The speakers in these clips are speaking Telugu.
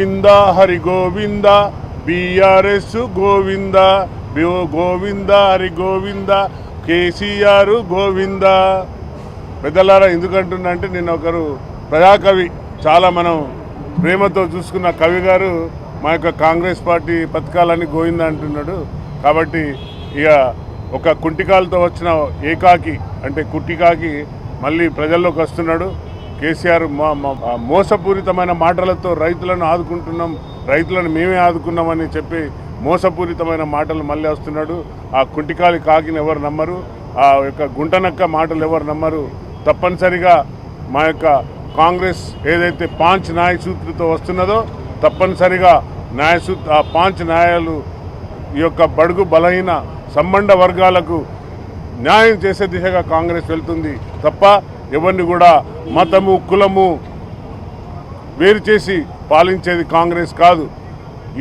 గోవింద హరి గోవింద బిఆర్ఎస్ గోవింద గోవింద హరి గోవింద కేసీఆర్ గోవింద. పెద్దలారా ఎందుకంటున్నా అంటే నేను ఒకరు ప్రజాకవి చాలా మనం ప్రేమతో చూసుకున్న కవి గారు మా యొక్క కాంగ్రెస్ పార్టీ పథకాలని గోవింద అంటున్నాడు. కాబట్టి ఇక ఒక కుంటికాలతో వచ్చిన ఏకాకి అంటే కుట్టికాకి మళ్ళీ ప్రజల్లోకి వస్తున్నాడు. కేసీఆర్ మోసపూరితమైన మాటలతో రైతులను ఆదుకుంటున్నాం రైతులను మేమే ఆదుకున్నామని చెప్పి మోసపూరితమైన మాటలు మళ్ళీ వస్తున్నాడు. ఆ కుంటికాలి కాకిని ఎవరు నమ్మరు? ఆ యొక్క గుంటనక్క మాటలు ఎవరు నమ్మరు? తప్పనిసరిగా మా యొక్క కాంగ్రెస్ ఏదైతే పాంచ్ న్యాయ సూత్రతో వస్తున్నదో తప్పనిసరిగా న్యాయసూ ఆ పాంచ్ న్యాయాలు ఈ యొక్క బడుగు బలహీన సంబంధ వర్గాలకు న్యాయం చేసే దిశగా కాంగ్రెస్ వెళ్తుంది తప్ప ఎవరిని కూడా మతము కులము వేరు చేసి పాలించేది కాంగ్రెస్ కాదు.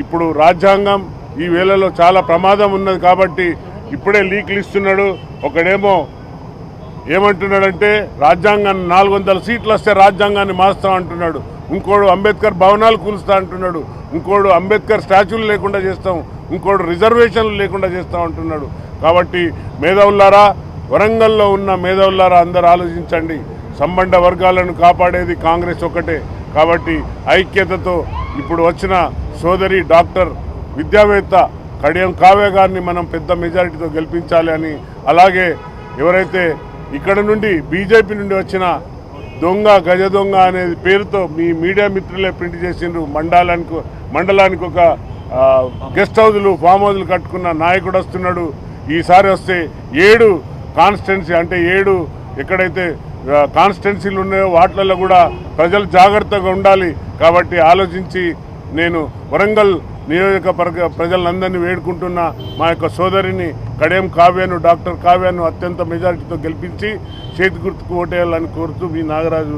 ఇప్పుడు రాజ్యాంగం ఈ వేళలో చాలా ప్రమాదం ఉన్నది కాబట్టి ఇప్పుడే లీక్లు ఇస్తున్నాడు. ఒకడేమో ఏమంటున్నాడంటే రాజ్యాంగాన్ని నాలుగు వందల సీట్లు వస్తే రాజ్యాంగాన్ని మారుస్తాం అంటున్నాడు. ఇంకోడు అంబేద్కర్ భవనాలు కూలుస్తా అంటున్నాడు. ఇంకోడు అంబేద్కర్ స్టాచ్యూలు లేకుండా చేస్తాం. ఇంకోడు రిజర్వేషన్లు లేకుండా చేస్తాం అంటున్నాడు. కాబట్టి మేధావులారా వరంగల్లో ఉన్న మేధావులారా అందరూ ఆలోచించండి. సంబంధ వర్గాలను కాపాడేది కాంగ్రెస్ ఒకటే కాబట్టి ఐక్యతతో ఇప్పుడు వచ్చిన సోదరి డాక్టర్ విద్యావేత్త కడియం కావ్య గారిని మనం పెద్ద మెజారిటీతో గెలిపించాలి అని అలాగే ఎవరైతే ఇక్కడ నుండి బీజేపీ నుండి వచ్చిన దొంగ గజ దొంగ అనేది పేరుతో మీ మీడియా మిత్రులే ప్రింట్ చేసిండ్రు. మండలానికి మండలానికి ఒక గెస్ట్ హౌజులు ఫామ్ హౌజులు కట్టుకున్న నాయకుడు వస్తున్నాడు. ఈసారి వస్తే ఏడు కాన్స్టిట్యున్సీ అంటే ఏడు ఎక్కడైతే కాన్స్టెన్సీలు కాన్స్టిట్యున్సీలు ఉన్నాయో వాటిలలో కూడా ప్రజలు జాగ్రత్తగా ఉండాలి. కాబట్టి ఆలోచించి నేను వరంగల్ నియోజకవర్గ ప్రజలందరినీ వేడుకుంటున్న. మా యొక్క సోదరిని కడేం కావ్యను డాక్టర్ కావ్యను అత్యంత మెజారిటీతో గెలిపించి చేతి గుర్తుకు ఓటేయాలని కోరుతూ మీ నాగరాజు